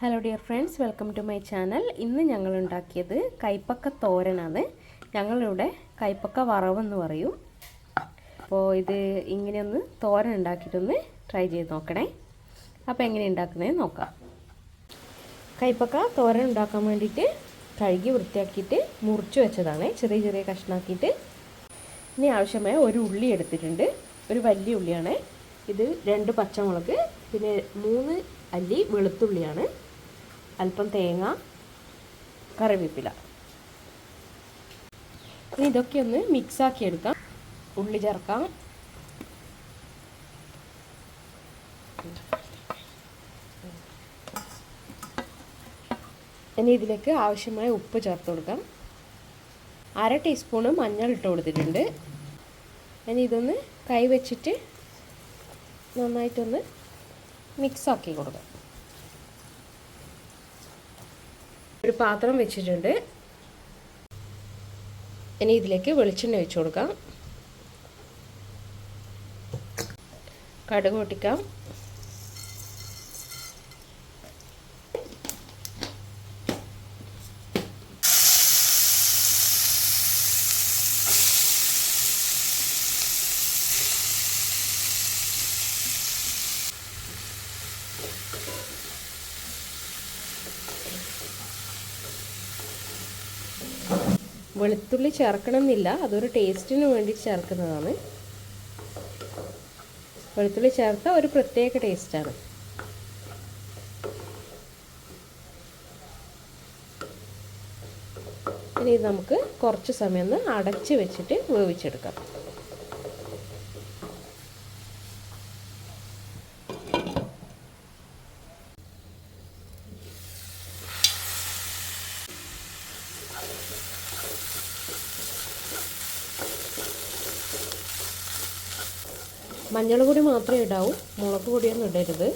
Hello dear friends welcome to my channel ഇന്ന് ഞങ്ങൾ ഉണ്ടാക്കിയത് കൈപ്പക്ക തോരനാണ്. ഞങ്ങളിവിടെ കൈപ്പക്ക വറവെന്ന് പറയും. അപ്പോൾ ഇത് ഇങ്ങനെയൊന്ന് തോരൻ ഉണ്ടാക്കിയിട്ടൊന്ന് ട്രൈ ചെയ്ത് നോക്കണേ. അപ്പോൾ എങ്ങനെ ഉണ്ടാക്കുന്നത് നോക്കാം. കൈപ്പക്ക തോരൻ ഉണ്ടാക്കാൻ വേണ്ടിയിട്ട് കഴുകി വൃത്തിയാക്കിയിട്ട് മുറിച്ച് വെച്ചതാണ്. ചെറിയ ചെറിയ കഷ്ണാക്കിയിട്ട്. ഇനി ആവശ്യമായ ഒരു ഉള്ളി എടുത്തിട്ടുണ്ട്. ഒരു വലിയ ഉള്ളിയാണ്. ഇത് രണ്ട് പച്ചമുളക് പിന്നെ മൂന്ന് അല്ലി വെളുത്തുള്ളിയാണ്. അല്പം തേങ്ങ കറിവേപ്പില. ഇനി ഇതൊക്കെ ഒന്ന് മിക്സാക്കി എടുക്കാം. ഉള്ളി ചേർക്കാം. ഇനി ഇതിലേക്ക് ആവശ്യമായ ഉപ്പ് ചേർത്ത് കൊടുക്കാം. അര ടീസ്പൂണ് മഞ്ഞൾ ഇട്ട് കൊടുത്തിട്ടുണ്ട്. ഇനി ഇതൊന്ന് കൈ വെച്ചിട്ട് നന്നായിട്ടൊന്ന് മിക്സാക്കി കൊടുക്കാം. ഒരു പാത്രം വെച്ചിട്ടുണ്ട്. ഇനി ഇതിലേക്ക് വെളിച്ചെണ്ണ വെച്ച് കൊടുക്കാം. കടുക് പൊട്ടിക്കാം. വെളുത്തുള്ളി ചേർക്കണമെന്നില്ല. അതൊരു ടേസ്റ്റിന് വേണ്ടി ചേർക്കുന്നതാണ്. വെളുത്തുള്ളി ചേർത്ത ഒരു പ്രത്യേക ടേസ്റ്റാണ് ഇനി ഇത് നമുക്ക് കുറച്ച് സമയം ഒന്ന് അടച്ച് വെച്ചിട്ട് വേവിച്ചെടുക്കാം. മഞ്ഞൾ പൊടി മാത്രമേ ഇടാവൂ. മുളക് പൊടിയൊന്നും ഇടരുത്.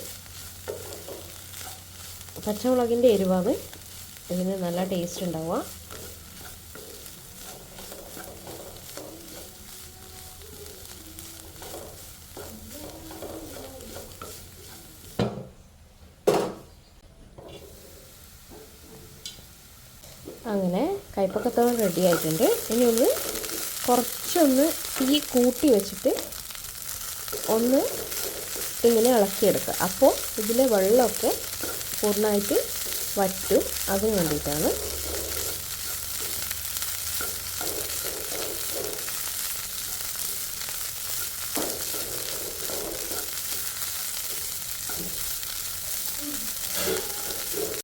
പച്ചമുളകിന്റെ എരിവാണ്. ഇതിന് നല്ല ടേസ്റ്റ് ഉണ്ടാവുക. അങ്ങനെ കൈപ്പക്കത്തോളം റെഡി ആയിട്ടുണ്ട്. ഇനി ഒന്ന് കുറച്ചൊന്ന് തീ കൂട്ടി വെച്ചിട്ട് ഒന്ന് ഇങ്ങനെ ഇളക്കിയെടുക്കുക. അപ്പോൾ ഇതിലെ വെള്ളമൊക്കെ പൂർണമായിട്ട് വറ്റും. അതിന് വേണ്ടിയിട്ടാണ്